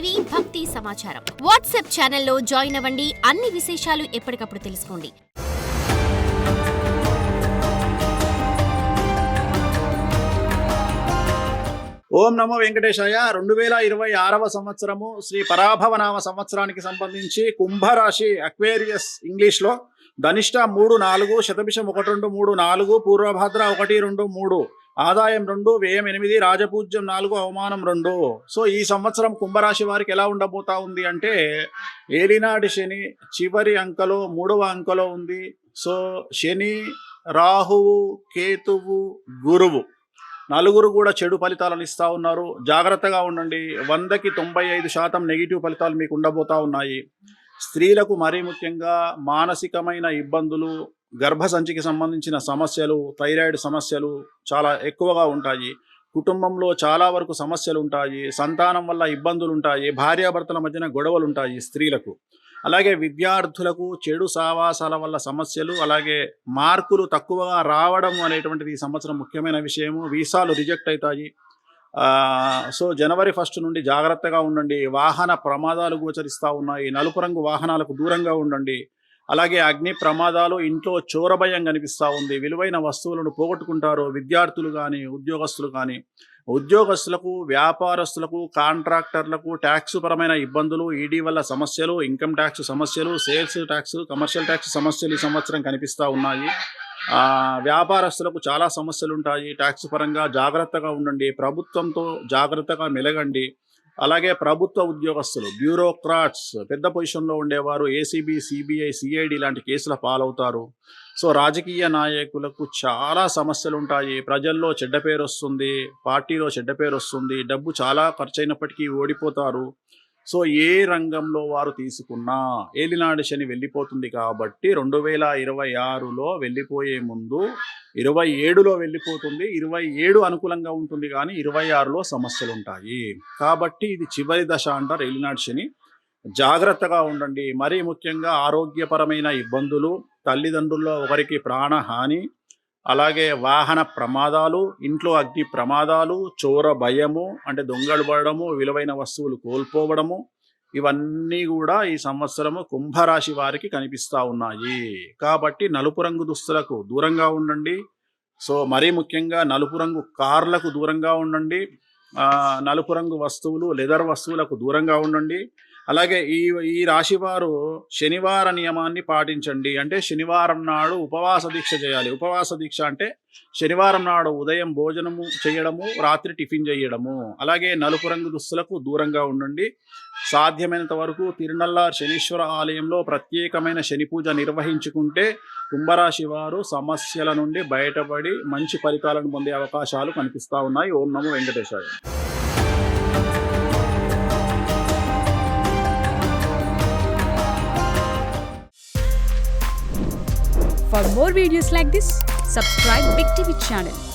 TV భక్తి సమాచారం. WhatsApp ఛానల్లో జాయిన్ అవ్వండి. అన్ని విశేషాలు ఎప్పటికప్పుడు తెలుసుకోండి. ఓం నమో వెంకటేశాయ. రెండు వేల ఇరవై ఆరవ సంవత్సరము శ్రీ పరాభవనామ సంవత్సరానికి సంబంధించి కుంభరాశి అక్వేరియస్ ఇంగ్లీష్లో ధనిష్ట మూడు నాలుగు శతభిషం ఒకటి రెండు మూడు నాలుగు పూర్వభద్ర ఒకటి రెండు మూడు. ఆదాయం రెండు వ్యయం ఎనిమిది రాజపూజ్యం నాలుగు అవమానం రెండు. సో ఈ సంవత్సరం కుంభరాశి వారికి ఎలా ఉండబోతా ఉంది అంటే ఏలినాటి శని చివరి అంకలో మూడవ అంకలో ఉంది. సో శని రాహువు కేతువు గురువు. నలుగురు కూడా చెడు ఫలితాలను ఇస్తూ ఉన్నారు. జాగ్రత్తగా ఉండండి. వందకి తొంభై ఐదు శాతం నెగిటివ్ ఫలితాలు మీకు ఉండబోతా ఉన్నాయి. స్త్రీలకు మరీ ముఖ్యంగా మానసికమైన ఇబ్బందులు గర్భసంచికి సంబంధించిన సమస్యలు థైరాయిడ్ సమస్యలు చాలా ఎక్కువగా ఉంటాయి. కుటుంబంలో చాలా వరకు సమస్యలు ఉంటాయి సంతానం వల్ల ఇబ్బందులు ఉంటాయి భార్యాభర్తల మధ్యన గొడవలు ఉంటాయి స్త్రీలకు. అలాగే విద్యార్థులకు చెడు సావాసాల వల్ల సమస్యలు అలాగే మార్కులు తక్కువగా రావడం అనేటువంటిది ఈ సంవత్సరం ముఖ్యమైన విషయము. వీసాలు రిజెక్ట్ అవుతాయి సో జనవరి ఫస్ట్ నుండి జాగ్రత్తగా ఉండండి. వాహన ప్రమాదాలు గోచరిస్తూ ఉన్నాయి. నలుపు రంగు వాహనాలకు దూరంగా ఉండండి. అలాగే అగ్ని ప్రమాదాలు ఇంట్లో చోరభయం కనిపిస్తూ ఉంది. విలువైన వస్తువులను పోగొట్టుకుంటారు. విద్యార్థులు కానీ ఉద్యోగస్తులు కానీ ఉద్యోగస్తులకు వ్యాపారస్తులకు కాంట్రాక్టర్లకు ట్యాక్స్ పరమైన ఇబ్బందులు ఈడీ వల్ల సమస్యలు ఇన్కమ్ ట్యాక్స్ సమస్యలు సేల్స్ ట్యాక్స్ కమర్షియల్ ట్యాక్స్ సమస్యలు ఈ సంవత్సరం కనిపిస్తూ ఉన్నాయి. వ్యాపారస్తులకు చాలా సమస్యలు ఉంటాయి ట్యాక్స్ పరంగా జాగ్రత్తగా ఉండండి. ప్రభుత్వంతో జాగ్రత్తగా మెలగండి. అలాగే ప్రభుత్వ ఉద్యోగస్తులు బ్యూరోక్రాట్స్ పెద్ద పొజిషన్లో ఉండేవారు ఏసీబీ సిబిఐ సిఐడి లాంటి కేసుల పాలవుతారు. సో రాజకీయ నాయకులకు చాలా సమస్యలు ఉంటాయి ప్రజల్లో చెడ్డ పేరు వస్తుంది పార్టీలో చెడ్డ పేరు వస్తుంది డబ్బు చాలా ఖర్చు అయినప్పటికీ ఓడిపోతారు. సో ఏ రంగంలో వారు తీసుకున్నా ఏలినాడు శని వెళ్ళిపోతుంది కాబట్టి రెండు వేల ఇరవై ఆరులో వెళ్ళిపోయే ముందు ఇరవై ఏడులో వెళ్ళిపోతుంది ఇరవై ఏడు అనుకూలంగా ఉంటుంది కానీ ఇరవై ఆరులో సమస్యలు ఉంటాయి కాబట్టి ఇది చివరి దశ అంటారు ఏలినాడు శని. జాగ్రత్తగా ఉండండి. మరీ ముఖ్యంగా ఆరోగ్యపరమైన ఇబ్బందులు తల్లిదండ్రుల్లో ఒకరికి ప్రాణహాని అలాగే వాహన ప్రమాదాలు ఇంట్లో అగ్ని ప్రమాదాలు చోర భయము అంటే దొంగలు పడడము విలువైన వస్తువులు కోల్పోవడము ఇవన్నీ కూడా ఈ సంవత్సరము కుంభరాశి వారికి కనిపిస్తూ ఉన్నాయి. కాబట్టి నలుపు రంగు దుస్తులకు దూరంగా ఉండండి. సో మరీ ముఖ్యంగా నలుపు రంగు కార్లకు దూరంగా ఉండండి. నలుపు రంగు వస్తువులు లెదర్ వస్తువులకు దూరంగా ఉండండి. అలాగే ఈ ఈ రాశివారు శనివార నియమాన్ని పాటించండి. అంటే శనివారం నాడు ఉపవాస దీక్ష చేయాలి. ఉపవాస దీక్ష అంటే శనివారం నాడు ఉదయం భోజనము చేయడము రాత్రి టిఫిన్ చేయడము. అలాగే నలుపు రంగు దుస్తులకు దూరంగా ఉండండి. సాధ్యమైనంత వరకు తిరునల్లార్ శనీశ్వర ఆలయంలో ప్రత్యేకమైన శని పూజ నిర్వహించుకుంటే కుంభరాశి వారు సమస్యల నుండి బయటపడి మంచి ఫలితాలను పొందే అవకాశాలు కనిపిస్తా ఉన్నాయి. ఓం నమో Venkateswara For more videos like this, subscribe Big TV channel.